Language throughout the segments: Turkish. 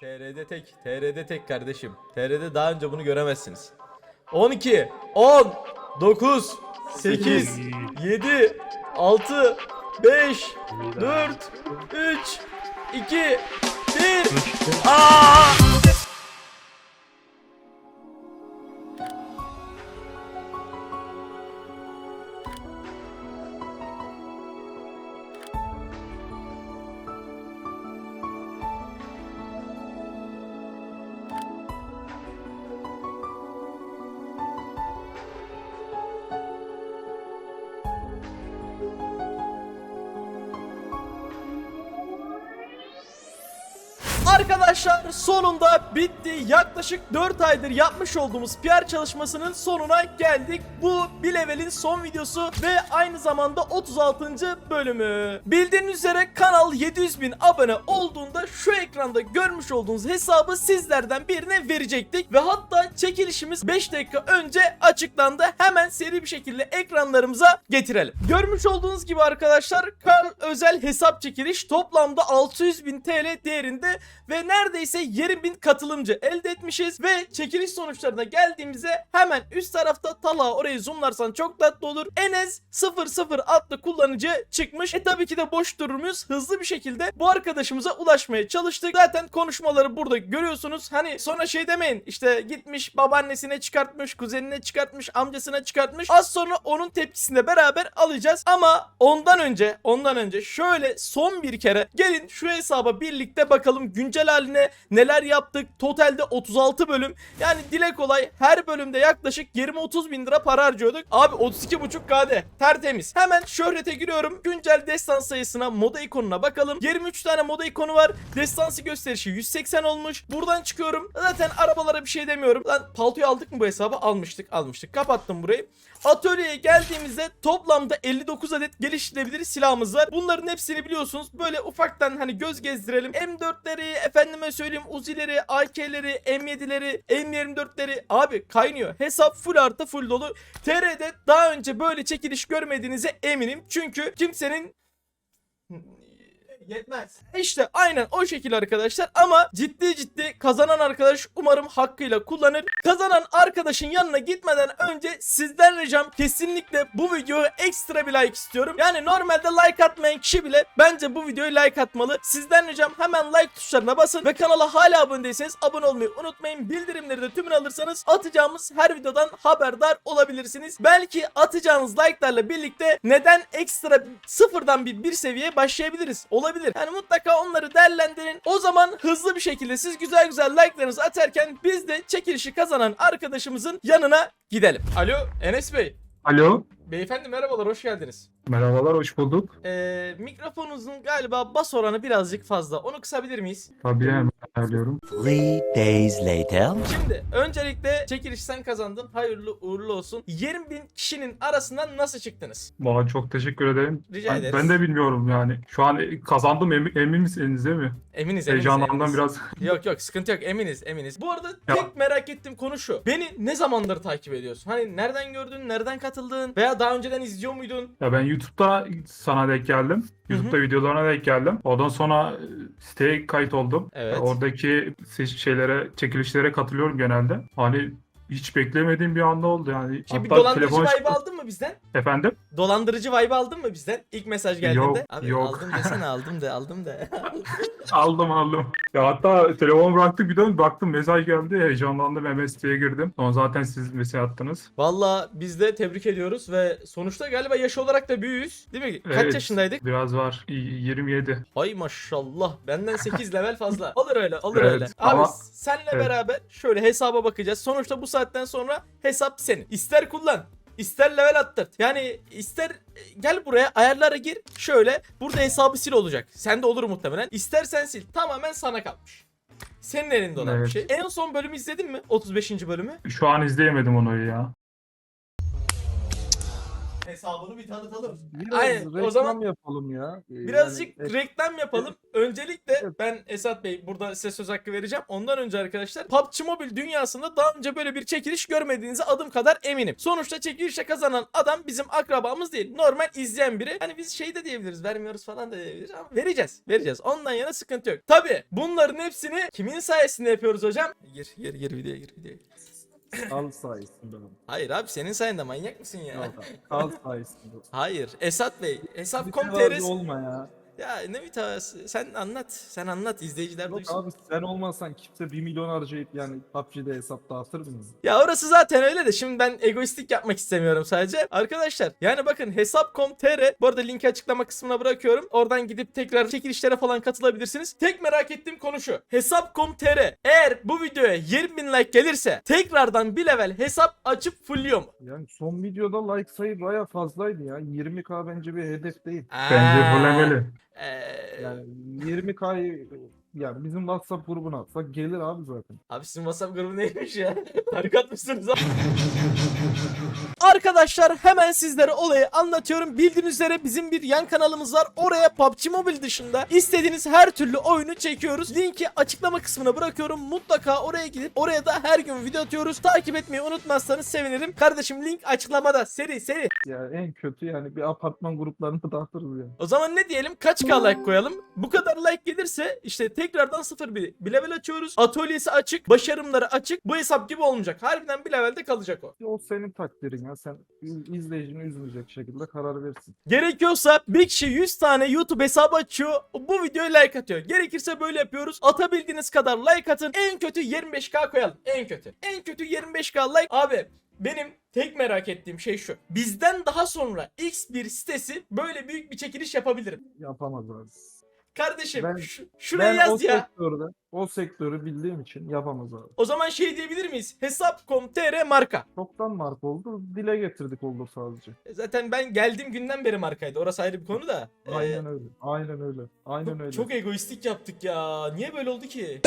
TR'de tek, TR'de tek kardeşim. TR'de daha önce bunu göremezsiniz. 12, 10, 9, 8, 7, 6, 5, 4, 3, 2, 1. Aa! Sonunda bitti. Yaklaşık 4 aydır yapmış olduğumuz PR çalışmasının sonuna geldik. Bu bir levelin son videosu ve aynı zamanda 36. bölümü. Bildiğiniz üzere kanal 700 bin abone olduğunda şu ekranda görmüş olduğunuz hesabı sizlerden birine verecektik. Ve hatta çekilişimiz 5 dakika önce açıklandı. Hemen seri bir şekilde ekranlarımıza getirelim. Görmüş olduğunuz gibi arkadaşlar Karl özel hesap çekiliş toplamda 600 bin TL değerinde ve neredeyse 20 bin katılımcı elde etmişiz ve çekiliş sonuçlarına geldiğimizde hemen üst tarafta Talha orayı zoomlarsan çok tatlı olur. Enes 00 adlı kullanıcı çıkmış. E tabii ki de boş durur muyuz? Hızlı bir şekilde bu arkadaşımıza ulaşmaya çalıştık. Zaten konuşmaları burada görüyorsunuz. Hani sonra şey demeyin işte gitmiş babaannesine çıkartmış, kuzenine çıkartmış, amcasına çıkartmış. Az sonra onun tepkisini beraber alacağız. Ama ondan önce, ondan önce şöyle son bir kere gelin şu hesaba birlikte bakalım güncel haline neler yaptık. Totalde 36 bölüm. Yani dile kolay her bölümde yaklaşık 20-30 bin lira para harcıyorduk. Abi 32.5 KD tertemiz. Hemen şöhrete giriyorum. Güncel destan sayısına moda ikonuna bakalım. 23 tane moda ikonu var. Destansı gösterişi 180 olmuş. Buradan çıkıyorum. Zaten arabalara bir şey demiyorum. Lan paltoyu aldık mı bu hesaba? Almıştık almıştık. Kapattım burayı. Atölyeye geldiğimizde toplamda 59 adet geliştirilebilir silahımız var. Bunların hepsini biliyorsunuz. Böyle ufaktan hani göz gezdirelim. M4'leri, efendime söyleyeyim Uzi'leri, AK'leri, M7'leri, M24'leri abi kaynıyor. Hesap full artı full dolu. TR'de daha önce böyle çekiliş görmediğinize eminim. Çünkü kimsenin Yetmez. İşte aynen o şekil arkadaşlar ama ciddi ciddi kazanan arkadaş umarım hakkıyla kullanır. Kazanan arkadaşın yanına gitmeden önce sizden ricam kesinlikle bu videoya ekstra bir like istiyorum. Yani normalde like atmayan kişi bile bence bu videoya like atmalı. Sizden ricam hemen like tuşlarına basın ve kanala hala abone değilseniz abone olmayı unutmayın. Bildirimleri de tümünü alırsanız atacağımız her videodan haberdar olabilirsiniz. Belki atacağınız like'larla birlikte neden ekstra sıfırdan bir, bir seviyeye başlayabiliriz. Olabilir. Yani mutlaka onları değerlendirin. O zaman hızlı bir şekilde siz güzel güzel like'larınızı atarken biz de çekilişi kazanan arkadaşımızın yanına gidelim. Alo Enes Bey. Alo. Beyefendi merhabalar hoş geldiniz. Merhabalar, hoş bulduk. Ee, mikrofonunuzun galiba bas oranı birazcık fazla. Onu kısabilir miyiz? Tabii hemen ayarlıyorum. Three days later. Şimdi öncelikle çekiliş sen kazandın. Hayırlı uğurlu olsun. 20 bin kişinin arasından nasıl çıktınız? Valla çok teşekkür ederim. Rica ben, ederiz. ben de bilmiyorum yani. Şu an kazandım emin, emin misiniz değil mi? Eminiz eminiz. Heyecanlandım eminiz. biraz. Yok yok sıkıntı yok eminiz eminiz. Bu arada Ya. tek merak ettiğim konu şu. Beni ne zamandır takip ediyorsun? Hani nereden gördün, nereden katıldın veya daha önceden izliyor muydun? Ya ben YouTube'da sana denk geldim. YouTube'da videolarına denk geldim. Ondan sonra e, siteye kayıt oldum. Evet. Oradaki şeylere, çekilişlere katılıyorum genelde. Hani hiç beklemediğim bir anda oldu yani. Şey bir dolandırıcı telefon- vibe aldın mı bizden? Efendim? Dolandırıcı vibe aldın mı bizden? İlk mesaj geldiğinde. Yok, Abi yok. aldım desene aldım de aldım de. Aldım aldım. Ya hatta telefon bıraktık bir dön baktım mesaj geldi. Heyecanlandım siteye girdim. Sonra zaten siz mesaj attınız. Valla biz de tebrik ediyoruz ve sonuçta galiba yaş olarak da büyüğüz. Değil mi? Kaç Evet, yaşındaydık? Biraz var. Y- 27. Hay maşallah. Benden 8 level fazla. Olur öyle, olur Evet, öyle. Abi ama- senle Evet. beraber şöyle hesaba bakacağız. Sonuçta bu saatten sonra hesap senin. İster kullan, ister level attırt. Yani ister e, gel buraya ayarlara gir. Şöyle burada hesabı sil olacak. Sende olur muhtemelen. İstersen sil. Tamamen sana kalmış. Senin elinde olan bir Evet. şey. En son bölümü izledin mi? 35. bölümü. Şu an izleyemedim onu ya. Hesabını bir tanıtalım. Biraz Aynen, o reklam zaman yapalım ya. Ee, Birazcık yani, reklam yapalım. Öncelikle Evet. ben Esat Bey burada size söz hakkı vereceğim. Ondan önce arkadaşlar PUBG Mobile dünyasında daha önce böyle bir çekiliş görmediğinize adım kadar eminim. Sonuçta çekilişe kazanan adam bizim akrabamız değil. Normal izleyen biri. Hani biz şey de diyebiliriz vermiyoruz falan da diyebiliriz ama vereceğiz. Vereceğiz. Ondan yana sıkıntı yok. Tabi bunların hepsini kimin sayesinde yapıyoruz hocam? Gir gir gir videoya gir videoya gir. Kal sayesinde. Hayır abi senin sayende manyak mısın ya? Yok abi, Kal sayesinde. Hayır Esat Bey. Hesap.com.tr olma ya. Ya ne mütevazı. Sen anlat. Sen anlat. izleyiciler Yok duysun. abi sen olmasan kimse 1 milyon harcayıp yani PUBG'de hesap dağıtır mı? Ya orası zaten öyle de şimdi ben egoistik yapmak istemiyorum sadece. Arkadaşlar yani bakın hesap.com.tr bu arada linki açıklama kısmına bırakıyorum. Oradan gidip tekrar çekilişlere falan katılabilirsiniz. Tek merak ettiğim konu şu. Hesap.com.tr eğer bu videoya 20 bin like gelirse tekrardan bir level hesap açıp fulluyor mu? Yani son videoda like sayı baya fazlaydı ya. 20k bence bir hedef değil. Bence Aa, fullemeli. Ee, Yani 20k'yı yani bizim WhatsApp grubuna atsak gelir abi zaten. Abi sizin WhatsApp grubu neymiş ya? Tarikat mısınız abi? Arkadaşlar hemen sizlere olayı anlatıyorum. Bildiğiniz üzere bizim bir yan kanalımız var. Oraya PUBG Mobile dışında istediğiniz her türlü oyunu çekiyoruz. Linki açıklama kısmına bırakıyorum. Mutlaka oraya gidip oraya da her gün video atıyoruz. Takip etmeyi unutmazsanız sevinirim. Kardeşim link açıklamada. Seri seri. Ya en kötü yani bir apartman gruplarına dağıtırız yani. O zaman ne diyelim? Kaç k like koyalım? Bu kadar like gelirse işte tekrardan 0 bir, level açıyoruz. Atölyesi açık, başarımları açık. Bu hesap gibi olmayacak. Harbiden bir levelde kalacak o. O senin takdirin ya. Sen iz- izleyicini üzmeyecek şekilde karar verirsin. Gerekiyorsa bir kişi 100 tane YouTube hesabı açıyor. Bu videoya like atıyor. Gerekirse böyle yapıyoruz. Atabildiğiniz kadar like atın. En kötü 25k koyalım. En kötü. En kötü 25k like. Abi benim tek merak ettiğim şey şu. Bizden daha sonra X bir sitesi böyle büyük bir çekiliş yapabilirim. Yapamaz abi. Kardeşim Ben- şu- şuraya ben yaz o ya. sektörde, o sektörü bildiğim için yapamaz abi. O zaman şey diyebilir miyiz? Hesap.com.tr marka. Çoktan marka oldu. Dile getirdik oldu sadece. E Zaten ben geldiğim günden beri markaydı. Orası ayrı bir konu da. Ee, Aynen öyle. Aynen öyle. Aynen çok, öyle. çok egoistik yaptık ya. Niye böyle oldu ki?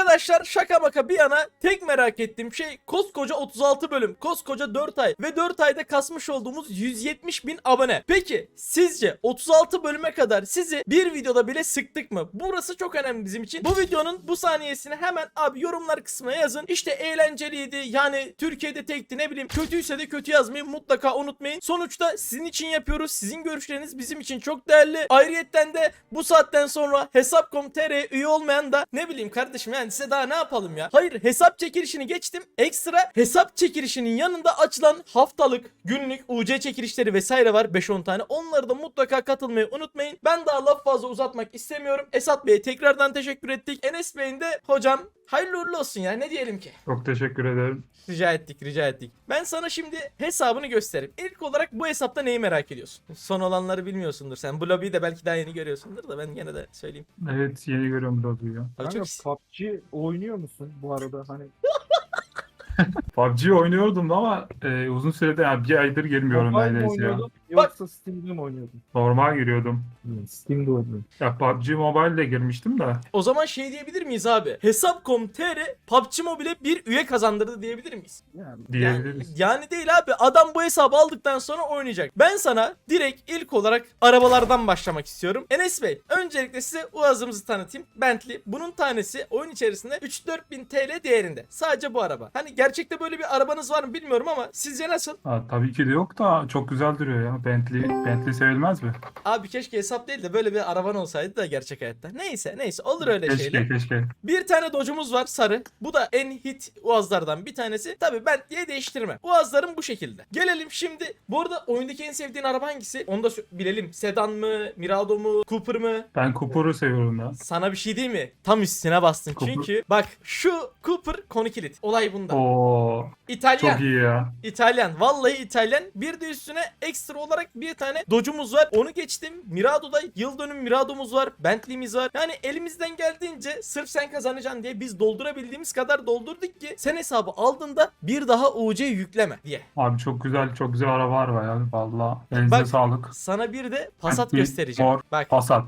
Arkadaşlar şaka maka bir yana tek merak ettiğim şey koskoca 36 bölüm, koskoca 4 ay ve 4 ayda kasmış olduğumuz 170 bin abone. Peki sizce 36 bölüme kadar sizi bir videoda bile sıktık mı? Burası çok önemli bizim için. Bu videonun bu saniyesini hemen abi yorumlar kısmına yazın. İşte eğlenceliydi yani Türkiye'de tekti ne bileyim kötüyse de kötü yazmayı mutlaka unutmayın. Sonuçta sizin için yapıyoruz. Sizin görüşleriniz bizim için çok değerli. Ayrıyetten de bu saatten sonra hesap.com.tr'ye üye olmayan da ne bileyim kardeşim yani size daha ne yapalım ya? Hayır hesap çekilişini geçtim. Ekstra hesap çekilişinin yanında açılan haftalık, günlük, UC çekilişleri vesaire var 5-10 tane. Onları da mutlaka katılmayı unutmayın. Ben daha laf fazla uzatmak istemiyorum. Esat Bey'e tekrardan teşekkür ettik. Enes Bey'in de hocam hayırlı uğurlu olsun ya ne diyelim ki? Çok teşekkür ederim. Rica ettik, rica ettik. Ben sana şimdi hesabını göstereyim. İlk olarak bu hesapta neyi merak ediyorsun? Son olanları bilmiyorsundur sen. Bu lobiyi de belki daha yeni görüyorsundur da ben gene de söyleyeyim. Evet yeni görüyorum Rozu'yu. Abi Kanka çok PUBG oynuyor musun bu arada? Hani PUBG oynuyordum ama e, uzun sürede yani bir aydır girmiyorum mobile neredeyse ya. oynuyordun yoksa Steam'de mi oynuyordun? Normal giriyordum. Steam'de oynuyordum. Ya PUBG Mobile'de girmiştim de. O zaman şey diyebilir miyiz abi? Hesap.com.tr PUBG Mobile'e bir üye kazandırdı diyebilir miyiz? Yani Diyebiliriz. Yani, yani değil abi. Adam bu hesabı aldıktan sonra oynayacak. Ben sana direkt ilk olarak arabalardan başlamak istiyorum. Enes Bey, öncelikle size Uaz'ımızı tanıtayım. Bentley. Bunun tanesi oyun içerisinde 3-4 bin TL değerinde. Sadece bu araba. Hani gerçekte böyle bir arabanız var mı bilmiyorum ama sizce nasıl? Ha, tabii ki de yok da çok güzel duruyor ya. Bentley, Bentley sevilmez mi? Abi keşke hesap değil de böyle bir araban olsaydı da gerçek hayatta. Neyse neyse olur öyle keşke şeyler. keşke. Bir tane Dodge'umuz var sarı. Bu da en hit Uaz'lardan bir tanesi. Tabi ben diye değiştirme. Uaz'larım bu şekilde. Gelelim şimdi. Bu arada oyundaki en sevdiğin araba hangisi? Onu da bilelim. Sedan mı? Mirado mu? Cooper mı? Ben Cooper'ı seviyorum ya. Sana bir şey değil mi? Tam üstüne bastın. Cooper. Çünkü bak şu Cooper konu kilit. Olay bunda. Oo İtalyan. çok iyi ya. İtalyan. Vallahi İtalyan. Bir de üstüne ekstra olarak bir tane Dodge'umuz var. Onu geçtim. Mirado'da yıl dönüm Mirado'muz var. Bentley'miz var. Yani elimizden geldiğince sırf sen kazanacaksın diye biz doldurabildiğimiz kadar doldurduk ki sen hesabı aldığında bir daha UC yükleme diye. Abi çok güzel çok güzel arabalar var ya. Valla elinize Bak- sağlık. Sana bir de Passat Bentley, göstereceğim. mor. Bak Passat.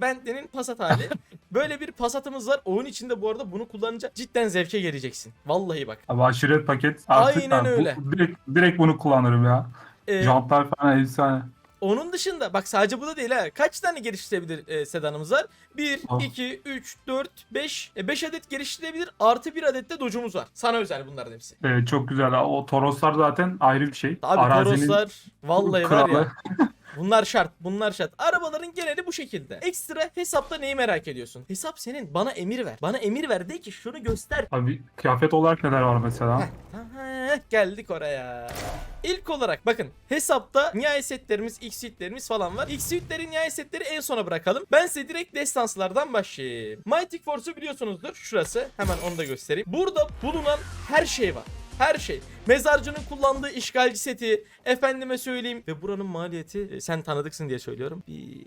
Bentley'nin Passat hali. Böyle bir Passat'ımız var. Oyun içinde bu arada bunu kullanınca cidden zevke geleceksin. Vallahi bak. Abi aşiret paket. Artık Aynen bu- öyle. direkt, direkt bunu kullanırım ya. Ee, Jantlar falan efsane. Onun dışında bak sadece bu da değil ha. Kaç tane geliştirebilir e, sedanımız var? 1, Ah. 2, 3, 4, 5. 5 adet geliştirebilir. Artı 1 adet de dojumuz var. Sana özel bunların hepsi. Evet, çok güzel. O Toroslar zaten ayrı bir şey. Abi Arazinin Toroslar vallahi var kralı. ya. Bunlar şart, bunlar şart. Arabaların geneli bu şekilde. Ekstra hesapta neyi merak ediyorsun? Hesap senin. Bana emir ver. Bana emir ver de ki şunu göster. Abi kıyafet olarak neler var mesela? Heh, geldik oraya. İlk olarak bakın hesapta nihai setlerimiz, X suitlerimiz falan var. X suitlerin nihai setleri en sona bırakalım. Ben size direkt destanslardan başlayayım. Mighty Force'u biliyorsunuzdur. Şurası. Hemen onu da göstereyim. Burada bulunan her şey var. Her şey. Mezarcının kullandığı işgalci seti. Efendime söyleyeyim. Ve buranın maliyeti e, sen tanıdıksın diye söylüyorum. Bir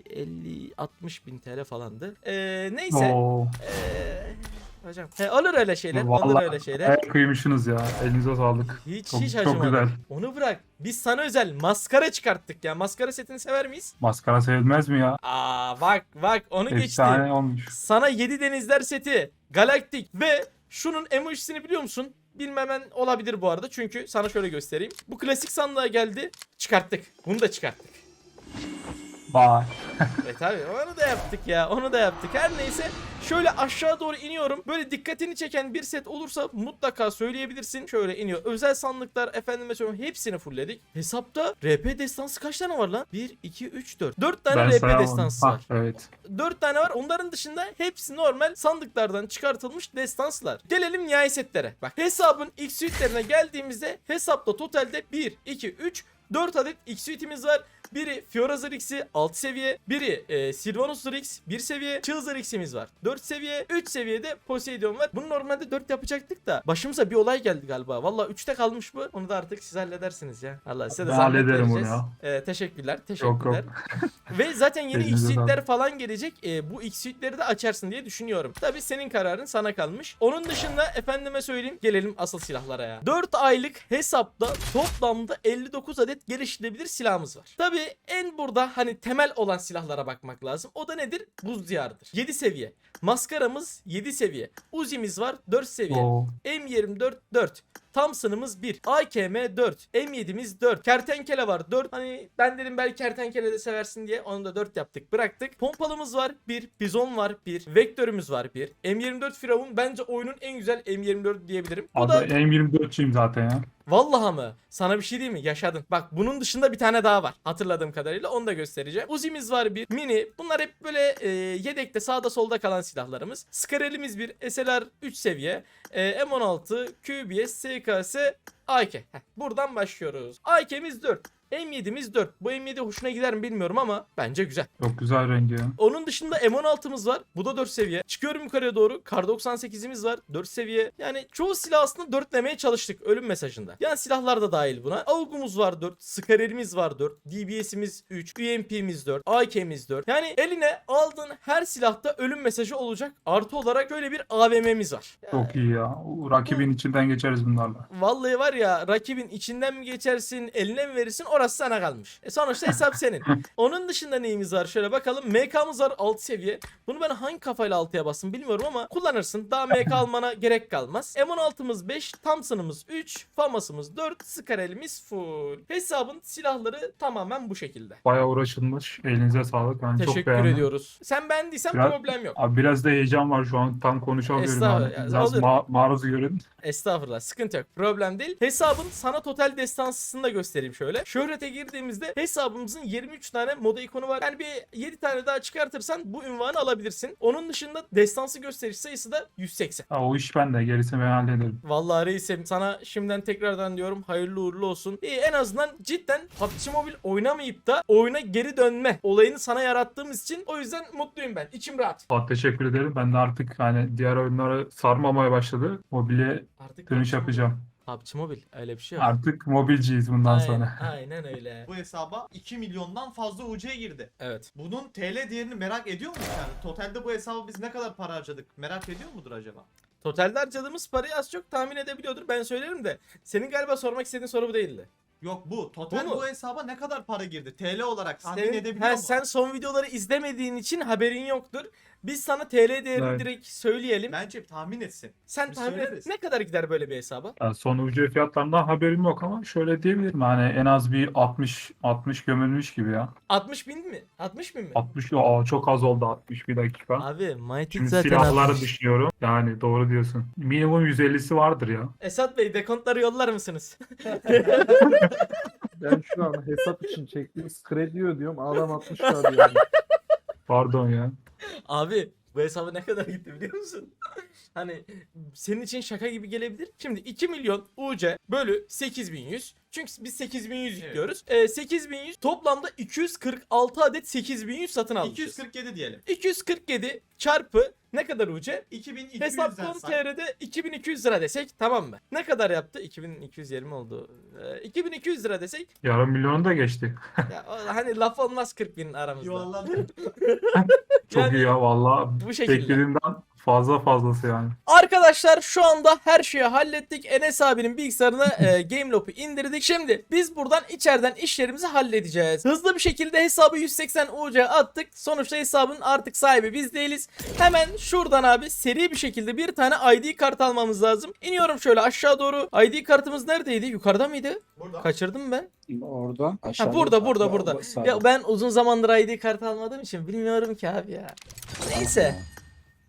50-60 bin TL falandı. Ee, neyse. Oo. Ee, hocam. He, alır öyle şeyler. alır Vallahi öyle şeyler. el kıymışsınız ya. Elinize sağlık. Hiç Çok- hiç çok acımadı. güzel. Onu bırak. Biz sana özel maskara çıkarttık ya. Maskara setini sever miyiz? Maskara sevilmez mi ya? Aa bak bak onu geçti. Efsane olmuş. Sana 7 denizler seti, galaktik ve şunun emojisini biliyor musun? Bilmemen olabilir bu arada çünkü sana şöyle göstereyim. Bu klasik sandığa geldi. Çıkarttık. Bunu da çıkarttık. Vay. Evet abi onu da yaptık ya onu da yaptık. Her neyse şöyle aşağı doğru iniyorum. Böyle dikkatini çeken bir set olursa mutlaka söyleyebilirsin. Şöyle iniyor. Özel sandıklar efendime söyleyeyim hepsini fullledik. Hesapta RP destansı kaç tane var lan? 1, 2, 3, 4. 4 tane Ben RP destansı var. Evet. 4 tane var. Onların dışında hepsi normal sandıklardan çıkartılmış destanslar. Gelelim nihai setlere. Bak hesabın X suite'lerine geldiğimizde hesapta totalde 1, 2, 3, 4 adet X suite'imiz var. Biri Fiora Zerix'i 6 seviye, biri e, Sylvanus Zerix 1 seviye, Çığ Zerix'imiz var 4 seviye, 3 seviyede Poseidon var. Bunu normalde 4 yapacaktık da başımıza bir olay geldi galiba. Valla 3'te kalmış bu. Onu da artık siz halledersiniz ya. Allah size de Ben zahmet hallederim onu ya. E, teşekkürler, Yok teşekkürler. yok. Ve zaten yeni X-Suite'ler falan gelecek. E, bu X-Suite'leri de açarsın diye düşünüyorum. Tabi senin kararın sana kalmış. Onun dışında efendime söyleyeyim gelelim asıl silahlara ya. 4 aylık hesapta toplamda 59 adet geliştirilebilir silahımız var. Tabi en burada hani temel olan silahlara bakmak lazım. O da nedir? Buz diyarıdır. 7 seviye. Maskaramız 7 seviye. Uzi'miz var 4 seviye. Oo. M24 4. Thompson'ımız 1. AKM 4. M7'miz 4. Kertenkele var 4. Hani ben dedim belki kertenkele de seversin diye onu da 4 yaptık bıraktık. Pompalımız var 1. Bizon var 1. Vektörümüz var 1. M24 Firavun bence oyunun en güzel M24 diyebilirim. Bu Abi da M24'çiyim zaten ya. Vallahi mı? Sana bir şey diyeyim mi? Yaşadın. Bak bunun dışında bir tane daha var. Hatırladığım kadarıyla onu da göstereceğim. Uzi'miz var bir. Mini. Bunlar hep böyle e, yedekte sağda solda kalan silahlarımız. Skarelimiz bir. SLR 3 seviye. E, M16, QBS, SKS, AK. Heh, buradan başlıyoruz. AK'miz 4. M7'miz 4. Bu M7 hoşuna gider mi bilmiyorum ama bence güzel. Çok güzel rengi ya. Onun dışında M16'mız var. Bu da 4 seviye. Çıkıyorum yukarıya doğru. Kar 98'imiz var. 4 seviye. Yani çoğu silah aslında 4'lemeye çalıştık ölüm mesajında. Yani silahlar da dahil buna. AUG'umuz var 4. Skarelimiz var 4. DBS'imiz 3. UMP'miz 4. AK'miz 4. Yani eline aldığın her silahta ölüm mesajı olacak. Artı olarak şöyle bir AVM'miz var. Çok iyi ya. Rakibin içinden geçeriz bunlarla. Vallahi var ya rakibin içinden mi geçersin eline mi verirsin orası sana kalmış. E sonuçta hesap senin. Onun dışında neyimiz var şöyle bakalım. MK'mız var 6 seviye. Bunu ben hangi kafayla 6'ya bastım bilmiyorum ama kullanırsın. Daha MK almana gerek kalmaz. M16'mız 5, Thompson'ımız 3, FAMAS'ımız 4, Skarel'imiz full. Hesabın silahları tamamen bu şekilde. Bayağı uğraşılmış. Elinize sağlık. Ben çok Teşekkür beğendim. ediyoruz. Sen beğendiysen Biraz- problem yok. Abi biraz da heyecan var şu an. Tam konuşamıyorum. Estağfurullah. Yani. Biraz ma- maruz görün. Estağfurullah sıkıntı yok problem değil. Hesabın sana total destansısını da göstereyim şöyle. Şöhrete girdiğimizde hesabımızın 23 tane moda ikonu var. Yani bir 7 tane daha çıkartırsan bu ünvanı alabilirsin. Onun dışında destansı gösteriş sayısı da 180. Ha, o iş bende. Gerisini ben hallederim. Vallahi reisim sana şimdiden tekrardan diyorum hayırlı uğurlu olsun. İyi, en azından cidden PUBG Mobile oynamayıp da oyuna geri dönme olayını sana yarattığımız için o yüzden mutluyum ben. İçim rahat. Fuat teşekkür ederim. Ben de artık hani diğer oyunlara sarmamaya başladı. Mobile Artık dönüş yapacağım. PUBG Mobile öyle bir şey yok. Artık mobilciyiz bundan Aynen, sonra. aynen öyle. Bu hesaba 2 milyondan fazla UC girdi. Evet. Bunun TL değerini merak ediyor musun yani? Totalde bu hesaba biz ne kadar para harcadık? Merak ediyor mudur acaba? Totalde harcadığımız parayı az çok tahmin edebiliyordur. Ben söylerim de. Senin galiba sormak istediğin soru bu değildi. Yok bu. Total Bu bu, mu? hesaba ne kadar para girdi? TL olarak tahmin Senin- edebiliyor ha, musun? sen son videoları izlemediğin için haberin yoktur. Biz sana TL değerini Evet. direkt söyleyelim. Bence tahmin etsin. Sen biz tahmin et söyleriz. ne kadar gider böyle bir hesaba? Yani son UC fiyatlarından haberim yok ama şöyle diyebilirim. Hani en az bir 60 60 gömülmüş gibi ya. 60 bin mi? 60 bin mi? 60 aa, çok az oldu 60 bir dakika. Abi Mighty Şimdi zaten silahları 60. düşünüyorum. Yani doğru diyorsun. Minimum 150'si vardır ya. Esat Bey dekontları yollar mısınız? Ben şu an hesap için çektiğimiz kredi ödüyorum. Adam 60 k diyor. Pardon ya. Abi bu hesaba ne kadar gitti biliyor musun? Hani senin için şaka gibi gelebilir. Şimdi 2 milyon UC bölü 8100. Çünkü biz 8100 Evet. yüklüyoruz. Ee, 8100 toplamda 246 adet 8100 satın almışız. 247 diyelim. 247 çarpı ne kadar UC? 2200 Hesap.com dersen. TR'de 2200 lira desek tamam mı? Ne kadar yaptı? 2220 oldu. Ee, 2200 lira desek Yarım milyonu da geçti. ya, hani laf olmaz 40 bin aramızda. Yuvarlandı. Çok Yani iyi ya valla. bu şekilde. Beklediğimden fazla fazlası yani. Arkadaşlar şu anda her şeyi hallettik. Enes abinin bilgisayarına e, Gameloop'u indirdik. Şimdi biz buradan içeriden işlerimizi halledeceğiz. Hızlı bir şekilde hesabı 180 UC attık. Sonuçta hesabın artık sahibi biz değiliz. Hemen şuradan abi seri bir şekilde bir tane ID kart almamız lazım. İniyorum şöyle aşağı doğru. ID kartımız neredeydi? Yukarıda mıydı? Burada. Kaçırdım mı ben? Orada. Ha burada burada burada. Ya ben uzun zamandır ID kartı almadığım için bilmiyorum ki abi ya. Neyse.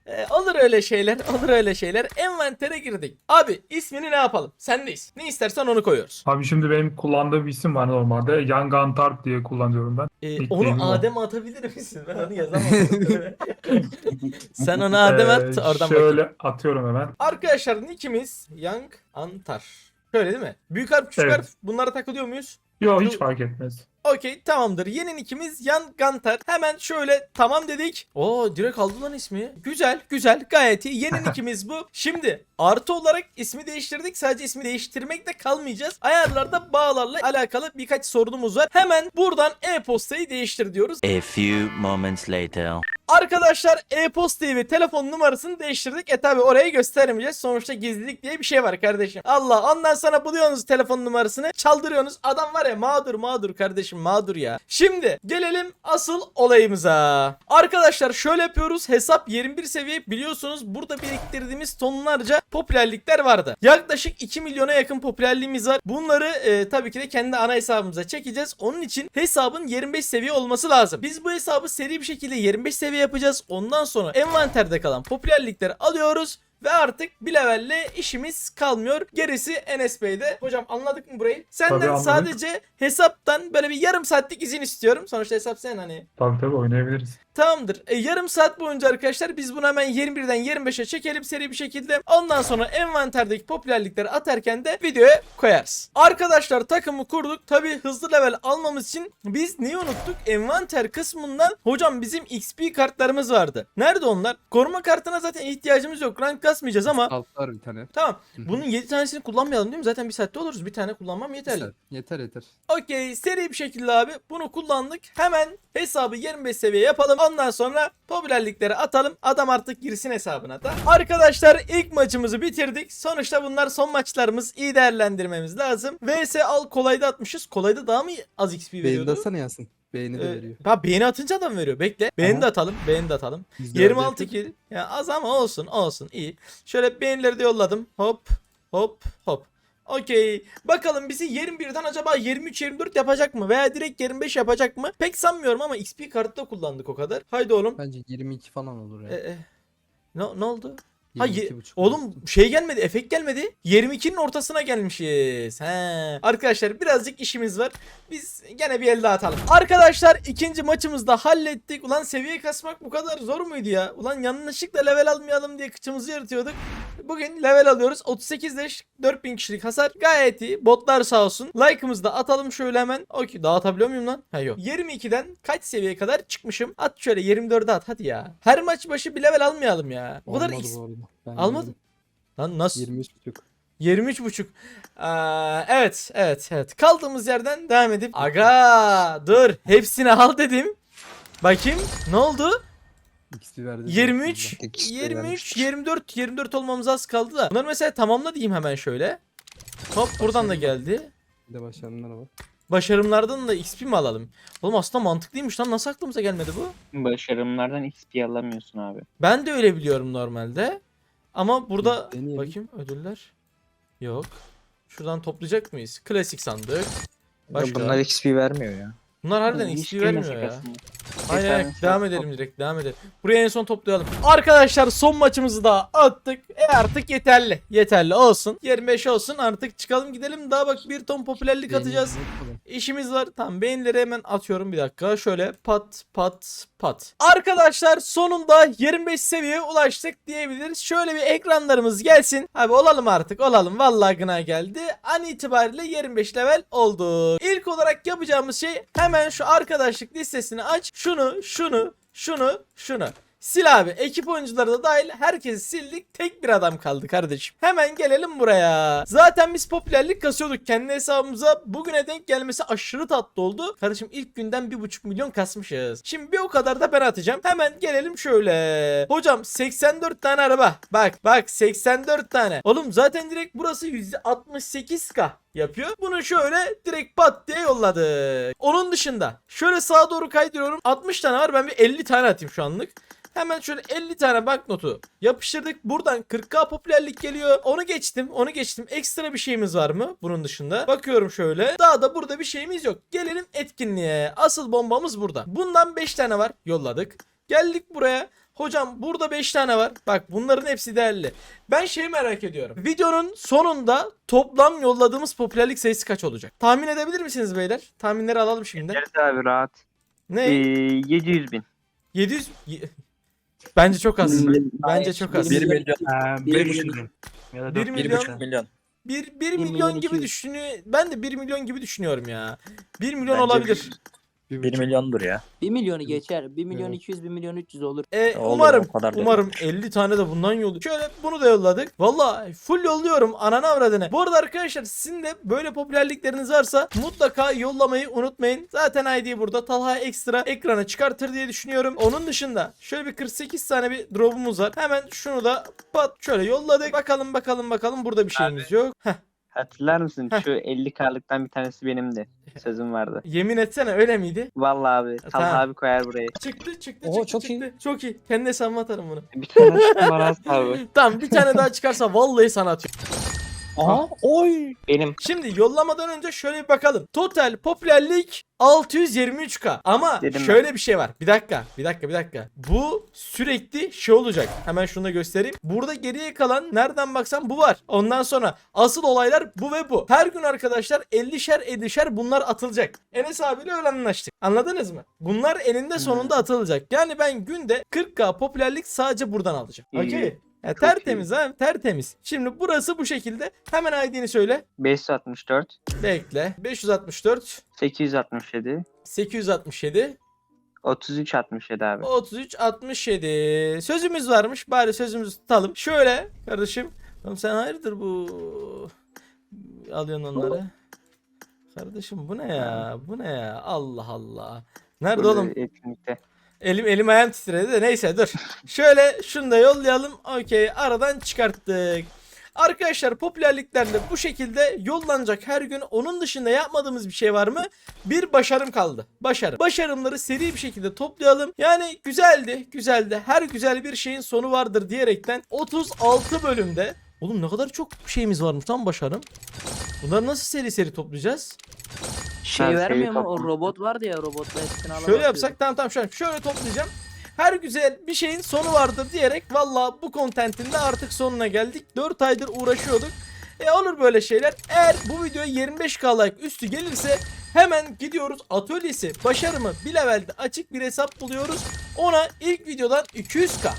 Ee, olur öyle şeyler, olur öyle şeyler. Envantere girdik. Abi ismini ne yapalım? Sendeyiz. Ne istersen onu koyuyoruz. Abi şimdi benim kullandığım bir isim var normalde. Young Antarp diye kullanıyorum ben. Ee, onu o. Adem'e atabilir misin? Ben onu yazamam. Sen onu Adem'e at, Ee, oradan Şöyle bakayım. atıyorum hemen. Arkadaşlar nickimiz Young Antar. Şöyle değil mi? Büyük harf küçük Evet. harf bunlara takılıyor muyuz? Yok hiç fark etmez. Okey tamamdır. Yeni nickimiz Yan Gantar. Hemen şöyle tamam dedik. Oo direkt aldı lan ismi. Güzel güzel gayet iyi. Yeni nickimiz bu. Şimdi artı olarak ismi değiştirdik. Sadece ismi değiştirmekle kalmayacağız. Ayarlarda bağlarla alakalı birkaç sorunumuz var. Hemen buradan e-postayı değiştir diyoruz. A few moments later. Arkadaşlar e-postayı ve telefon numarasını değiştirdik. E tabi orayı göstermeyeceğiz. Sonuçta gizlilik diye bir şey var kardeşim. Allah ondan sonra buluyorsunuz telefon numarasını çaldırıyorsunuz. Adam var ya mağdur mağdur kardeşim mağdur ya. Şimdi gelelim asıl olayımıza. Arkadaşlar şöyle yapıyoruz. Hesap 21 seviye biliyorsunuz. Burada biriktirdiğimiz tonlarca popülerlikler vardı. Yaklaşık 2 milyona yakın popülerliğimiz var. Bunları e, tabii ki de kendi ana hesabımıza çekeceğiz. Onun için hesabın 25 seviye olması lazım. Biz bu hesabı seri bir şekilde 25 seviye yapacağız. Ondan sonra envanterde kalan popülerlikleri alıyoruz. Ve artık bir levelle işimiz kalmıyor. Gerisi Enes Bey'de. Hocam anladık mı burayı? Senden anladık. sadece hesaptan böyle bir yarım saatlik izin istiyorum. Sonuçta hesap sen hani. Tabii tabii oynayabiliriz. Tamamdır. E, yarım saat boyunca arkadaşlar biz bunu hemen 21'den 25'e çekelim seri bir şekilde. Ondan sonra envanterdeki popülerlikleri atarken de videoya koyarız. Arkadaşlar takımı kurduk. Tabi hızlı level almamız için biz neyi unuttuk? Envanter kısmından hocam bizim XP kartlarımız vardı. Nerede onlar? Koruma kartına zaten ihtiyacımız yok. Rank kasmayacağız ama Alt var bir tane. tamam. Bunun 7 tanesini kullanmayalım değil mi? Zaten bir saatte oluruz. Bir tane kullanmam yeterli. Yeter yeter. yeter. Okey seri bir şekilde abi bunu kullandık. Hemen hesabı 25 seviye yapalım. Ondan sonra popülerlikleri atalım. Adam artık girsin hesabına da. Arkadaşlar ilk maçımızı bitirdik. Sonuçta bunlar son maçlarımız. iyi değerlendirmemiz lazım. VS al kolayda atmışız. Kolayda daha mı az XP Beğeni veriyordu? atsana Yasin. Beğeni de Ee, veriyor. ha beğeni atınca da mı veriyor? Bekle. Beğeni Aha. de atalım. Beğeni de atalım. Biz de 26 öyle kill. Ya az ama olsun olsun iyi. Şöyle beğenileri de yolladım. Hop hop hop. Okey. Bakalım bizi 21'den acaba 23-24 yapacak mı? Veya direkt 25 yapacak mı? Pek sanmıyorum ama XP kartı da kullandık o kadar. Haydi oğlum. Bence 22 falan olur ya. E, e. Ne, ne oldu? Ha, ye- 22,5 oğlum şey gelmedi, efekt gelmedi. 22'nin ortasına gelmişiz. He. Arkadaşlar birazcık işimiz var. Biz gene bir el daha atalım. Arkadaşlar ikinci maçımızda hallettik. Ulan seviye kasmak bu kadar zor muydu ya? Ulan yanlışlıkla level almayalım diye kıçımızı yırtıyorduk. Bugün level alıyoruz. 38 leş 4000 kişilik hasar. Gayet iyi. Botlar sağ olsun. Like'ımızı da atalım şöyle hemen. Okey dağıtabiliyor muyum lan? Ha yok. 22'den kaç seviyeye kadar çıkmışım? At şöyle 24'e at hadi ya. Her maç başı bir level almayalım ya. Kadar Olmadı X- bu arada. Ben Almadın? Lan nasıl? 23 buçuk. 23 buçuk. evet, evet, evet. Kaldığımız yerden devam edip. Aga, dur. Hepsini al dedim. Bakayım. Ne oldu? XP verdi. 23, İkisi de 23, vermiş. 24, 24 olmamız az kaldı da. Bunları mesela tamamla diyeyim hemen şöyle. Hop buradan da geldi. Bir de başlayanlar var. Başarımlardan da XP mi alalım? Oğlum aslında mantıklıymış lan nasıl aklımıza gelmedi bu? Başarımlardan XP alamıyorsun abi. Ben de öyle biliyorum normalde. Ama burada Deneyelim. bakayım ödüller. Yok. Şuradan toplayacak mıyız? Klasik sandık. Başka. Bunlar XP vermiyor ya. Bunlar harbiden Hiç XP vermiyor ya. şakasına. Aynen aynen. devam edelim direkt devam edelim. Buraya en son toplayalım. Arkadaşlar son maçımızı da attık. E artık yeterli. Yeterli olsun. 25 olsun artık çıkalım gidelim. Daha bak bir ton popülerlik atacağız. İşimiz var. Tamam beğenileri hemen atıyorum bir dakika. Şöyle pat pat pat. Arkadaşlar sonunda 25 seviyeye ulaştık diyebiliriz. Şöyle bir ekranlarımız gelsin. Abi olalım artık olalım. Vallahi gına geldi. An itibariyle 25 level oldu. İlk olarak yapacağımız şey hemen şu arkadaşlık listesini aç. Şunu şunu şunu şunu. Sil abi. Ekip oyuncuları da dahil herkesi sildik. Tek bir adam kaldı kardeşim. Hemen gelelim buraya. Zaten biz popülerlik kasıyorduk kendi hesabımıza. Bugüne denk gelmesi aşırı tatlı oldu. Kardeşim ilk günden 1.5 milyon kasmışız. Şimdi bir o kadar da ben atacağım. Hemen gelelim şöyle. Hocam 84 tane araba. Bak bak 84 tane. Oğlum zaten direkt burası %68k yapıyor. Bunu şöyle direkt pat diye yolladık. Onun dışında şöyle sağa doğru kaydırıyorum. 60 tane var. Ben bir 50 tane atayım şu anlık. Hemen şöyle 50 tane banknotu yapıştırdık. Buradan 40k popülerlik geliyor. Onu geçtim. Onu geçtim. Ekstra bir şeyimiz var mı bunun dışında? Bakıyorum şöyle. Daha da burada bir şeyimiz yok. Gelelim etkinliğe. Asıl bombamız burada. Bundan 5 tane var. Yolladık. Geldik buraya. Hocam burada 5 tane var. Bak bunların hepsi değerli. Ben şeyi merak ediyorum. Videonun sonunda toplam yolladığımız popülerlik sayısı kaç olacak? Tahmin edebilir misiniz beyler? Tahminleri alalım şimdi. Evet abi rahat. Ne? Ee, 700 bin. 700 Ye- Bence çok az. Bence çok az. 1 milyon. 500 bin. Ya da 1 1,5 milyon milyon. 1 1 Bir milyon milyon gibi 200. düşünüyor. Ben de 1 milyon gibi düşünüyorum ya. 1 milyon Bence olabilir. 1 milyondur ya. 1 milyonu geçer. 1 milyon Evet. 200, 1 milyon 300 olur. E, Olur, umarım o kadar da umarım 50 tane de bundan yolluyor. Şöyle bunu da yolladık. Valla full yolluyorum ananı avradını. Bu arada arkadaşlar sizin de böyle popülerlikleriniz varsa mutlaka yollamayı unutmayın. Zaten ID burada Talha ekstra ekrana çıkartır diye düşünüyorum. Onun dışında şöyle bir 48 tane bir drop'umuz var. Hemen şunu da pat şöyle yolladık. Bakalım bakalım bakalım burada bir şeyimiz yok. Heh, Hatırlar mısın? Heh. Şu 50K'lıktan bir tanesi benimdi. Sözüm vardı. yemin etsene öyle miydi? Vallahi abi. Tamam. Talha abi koyar buraya. Çıktı çıktı Oo, çıktı çok çıktı. Çok iyi. Kendi hesabıma atarım bunu. Bir tane çıktı var abi. tamam bir tane daha çıkarsa vallahi sana atıyorum. Aha oy. Benim. Şimdi yollamadan önce şöyle bir bakalım. Total popülerlik 623k. Ama Dedim ben. şöyle bir şey var. Bir dakika, bir dakika, bir dakika. Bu sürekli şey olacak. Hemen şunu da göstereyim. Burada geriye kalan nereden baksan bu var. Ondan sonra asıl olaylar bu ve bu. Her gün arkadaşlar 50'şer 50'şer bunlar atılacak. Enes abiyle öyle anlaştık. Anladınız mı? Bunlar eninde sonunda atılacak. Yani ben günde 40k popülerlik sadece buradan alacağım. İyi. Okey. Ya Çok tertemiz ha tertemiz. Şimdi burası bu şekilde. Hemen ID'ni söyle. 564. Bekle. 564 867. 867 33 67 abi. 33 67 Sözümüz varmış. Bari sözümüzü tutalım. Şöyle kardeşim. Oğlum sen hayırdır bu alıyorsun onları? Kardeşim bu ne ya? Bu ne ya? Allah Allah. Nerede Burada oğlum? Etkinlikte. Elim elim ayağım titredi de neyse dur. Şöyle şunu da yollayalım. Okey aradan çıkarttık. Arkadaşlar popülerliklerle bu şekilde yollanacak her gün. Onun dışında yapmadığımız bir şey var mı? Bir başarım kaldı. Başarım. Başarımları seri bir şekilde toplayalım. Yani güzeldi, güzeldi. Her güzel bir şeyin sonu vardır diyerekten 36 bölümde Oğlum ne kadar çok şeyimiz varmış lan başarım. Bunları nasıl seri seri toplayacağız? Şey vermiyor şeyi mu? O robot vardı ya robotla hepsini alamaz. Şöyle yapsak tamam tamam şu an şöyle toplayacağım. Her güzel bir şeyin sonu vardır diyerek valla bu kontentin de artık sonuna geldik. 4 aydır uğraşıyorduk. E olur böyle şeyler. Eğer bu videoya 25k like üstü gelirse hemen gidiyoruz atölyesi başarımı bir levelde açık bir hesap buluyoruz. Ona ilk videodan 200k.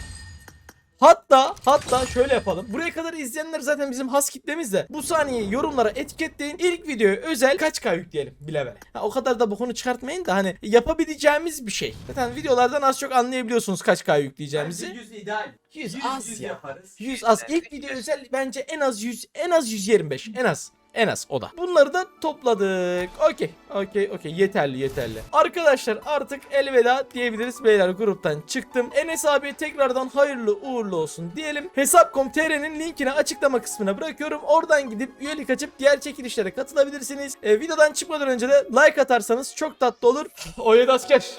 Hatta hatta şöyle yapalım. Buraya kadar izleyenler zaten bizim has kitlemiz de. Bu saniyeyi yorumlara etiketleyin. İlk videoya özel kaç k yükleyelim bile bile. Ha, o kadar da bu konu çıkartmayın da hani yapabileceğimiz bir şey. Zaten videolardan az çok anlayabiliyorsunuz kaç k yükleyeceğimizi. 100 ideal. 100 100, az 100 ya. yaparız. 100 az. İlk video özel bence en az 100 en az 125 en az. En az o da. Bunları da topladık. Okey. Okey. Okey. Yeterli yeterli. Arkadaşlar artık elveda diyebiliriz. Beyler gruptan çıktım. Enes abiye tekrardan hayırlı uğurlu olsun diyelim. Hesap.com.tr'nin linkini açıklama kısmına bırakıyorum. Oradan gidip üyelik açıp diğer çekilişlere katılabilirsiniz. E, videodan çıkmadan önce de like atarsanız çok tatlı olur. O yedi asker.